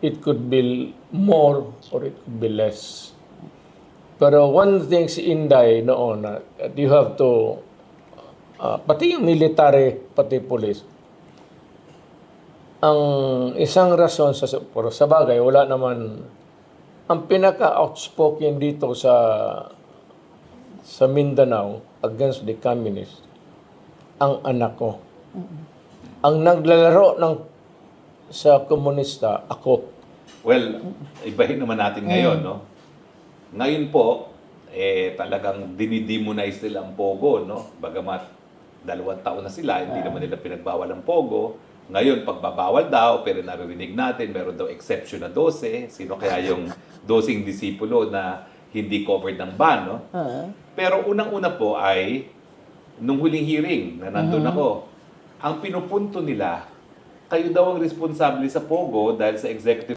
it could be more or it could be less. Pero one thing si Inday noon, uh, that you have to, uh, pati yung military, pati police, ang isang rason sa, pero sa bagay, wala naman, ang pinaka-outspoken dito sa sa Mindanao against the communist, ang anak ko. Ang naglalaro ng sa komunista, ako. Well, ibahin naman natin ngayon, no? Ngayon po, eh, talagang dinidemonize nila ang Pogo, no? Bagamat dalawang taon na sila, hindi naman nila pinagbawal ang Pogo. Ngayon, pagbabawal daw, pero naririnig natin, meron daw exception na 12. Sino kaya yung 12 disipulo na hindi covered ng ban, no? Pero unang-una po ay, nung huling hearing na nandun ako, ang pinupunto nila, kayo daw ang responsable sa Pogo dahil sa executive